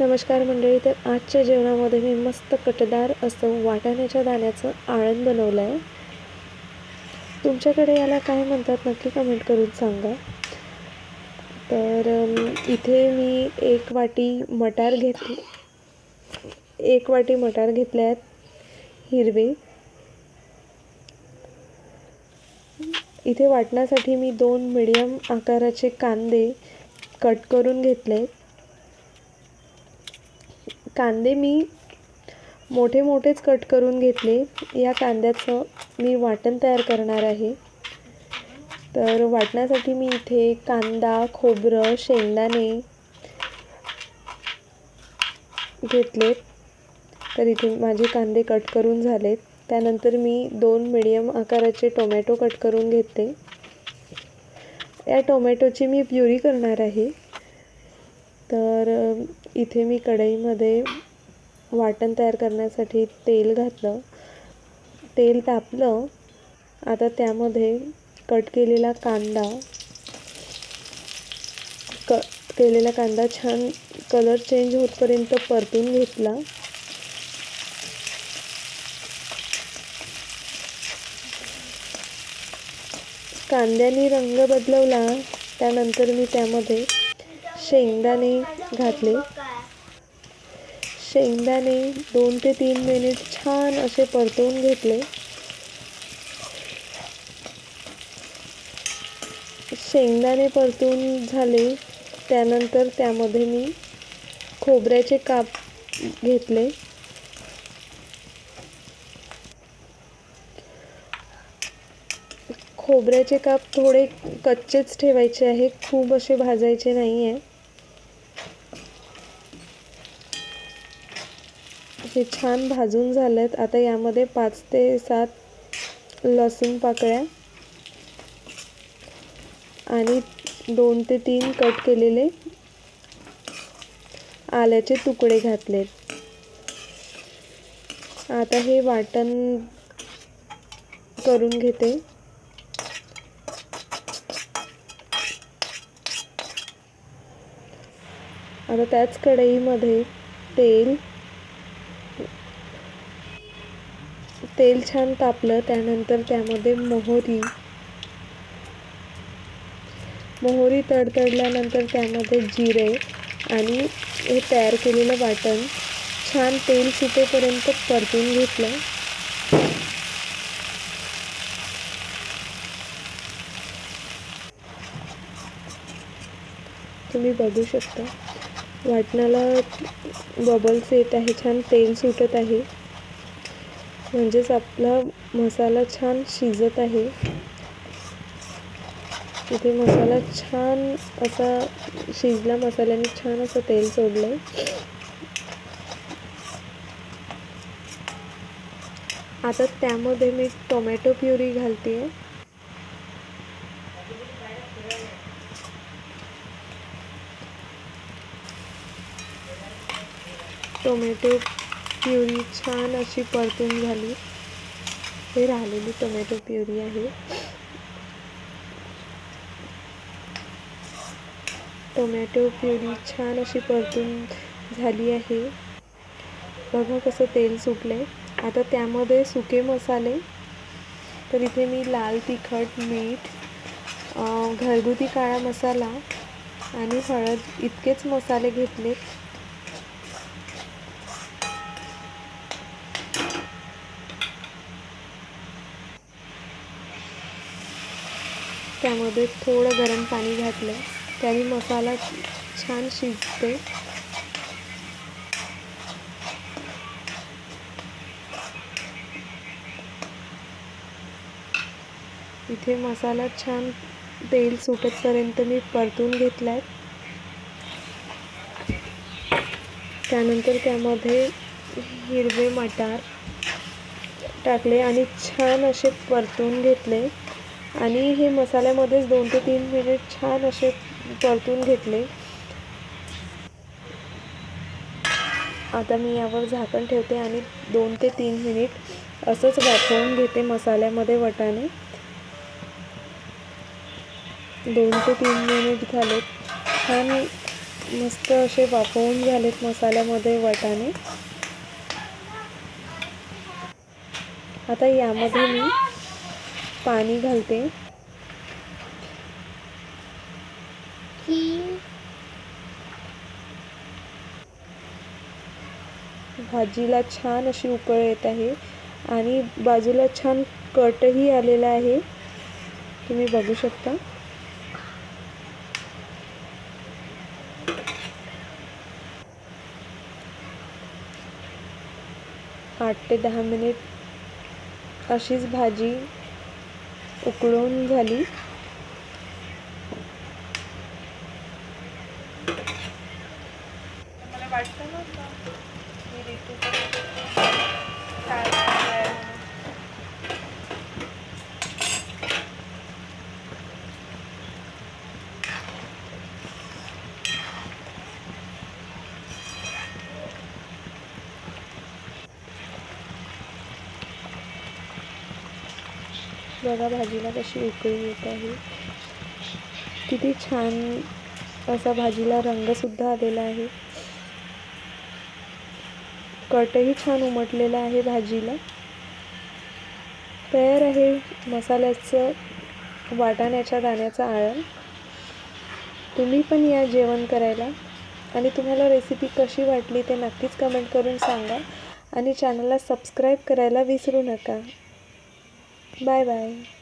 नमस्कार मंडळी तर आजच्या जेवणामध्ये मी मस्त कटदार असं वाटाण्याच्या दाण्याचं आळण बनवलं आहे तुमच्याकडे याला काय म्हणतात नक्की कमेंट करून सांगा. तर इथे मी एक वाटी मटार घेतली एक वाटी मटार घेतले आहेत हिरवे. इथे वाटण्यासाठी मी दोन मिडियम आकाराचे कांदे कट करून घेतले कांदे मी मोठे मोठेच कट करून घेतले. या कांद्याचं मी वाटण तयार करणार आहे. तर वाटण्यासाठी मी इथे कांदा खोबरं शेंगदाणे घेतले. तर इथे माझे कांदे कट करून झालेत. त्यानंतर मी दोन मिडियम आकाराचे टोमॅटो कट करून घेतले. या टोमॅटोची मी प्युरी करणार आहे. तर इथे मी कढईमध्ये वाटण तयार करण्यासाठी तेल घातलं. तेल तापलं. आता त्यामध्ये कट केलेला कांदा क केलेला कांदा छान कलर चेंज होतपर्यंत परतून घेतला. कांद्याने रंग बदलवला. त्यानंतर मी त्यामध्ये शेंगदाणे घातले. शेंगदाणे दोन ते तीन मिनिट छान असे परतवून घेतले. शेंगदाणे परतून झाले. त्यानंतर त्यामध्ये मी खोबऱ्याचे काप घेतले. खोबऱ्याचे काप थोडे कच्चेच ठेवायचे आहे. खूप असे भाजायचे नाही आहे हे छान भाजून झालेत. आता यामध्ये पाच ते सात लसूण पाकळ्या आणि दोन ते तीन कट केलेले आल्याचे तुकडे घातलेत. आता हे वाटण करून घेते. आता त्याच कढईमध्ये तेल तेल छान तापलं त्यानंतर त्यामध्ये मोहरी. मोहरी तडतडल्यानंतर त्यामध्ये जिरे आणि हे तयार केलेलं वाटण. छान तेल सुटेपर्यंत परतून घेतलं. तुम्ही बघू शकता. वाटणाला बबल्स येत आहे छान तेल सुटत आहे. म्हणजेच आपला मसाला छान शिजत आहे. इथे मसाला छान असा शिजला मसाल्याने छान असं तेल सोडलं आहे आता त्यामध्ये मी टोमॅटो प्युरी घालते टोमॅटो प्युरी छान अशी परतून झाली. हे राहिलेली टोमॅटो प्युरी आहे. टोमॅटो प्युरी छान अशी परतून झाली आहे. बघा कसं तेल सुटलं आता त्यामध्ये सुके मसाले तर इथे मी लाल तिखट मीठ घरगुती काळा मसाला आणि हळद इतकेच मसाले घेतलेत. त्यामध्ये थोडं गरम पाणी घातलं. त्याने मसाला छान शिजते इथे मसाला छान तेल सुटतपर्यंत मी परतून घेतला आहे त्यानंतर त्यामध्ये हिरवे मटार टाकले आणि छान असे परतून घेतले. आणि हे मसाल्यामध्येच दोन ते तीन मिनिट छान असे परतून घेतले. आता मी यावर झाकण ठेवते आणि दोन ते तीन मिनिट असंच वाफवून घेते मसाल्यामध्ये वटाणे. दोन ते तीन मिनिट झालेत. छान मस्त असे वाफवून झालेत मसाल्यामध्ये वटाणे. आता यामध्ये मी पाणी घालते. भाजीला छान अशी उकळ येत आहे. आणि बाजूला छान कटही आलेला आहे. तुम्ही बघू शकता. आठ ते दहा मिनिट अशीच भाजी उकळून झाली. मला वाटतं नव्हतं? बघा भाजीला कशी उकळी येत आहे. किती छान असा भाजीला रंगसुद्धा आलेला आहे. कटही छान उमटलेला आहे भाजीला. तयार आहे मसाल्याचं वाटाण्याच्या दाण्याचं आळण. तुम्ही पण या जेवण करायला. आणि तुम्हाला रेसिपी कशी वाटली ते नक्कीच कमेंट करून सांगा. आणि चॅनलला सबस्क्राईब करायला विसरू नका. Bye bye.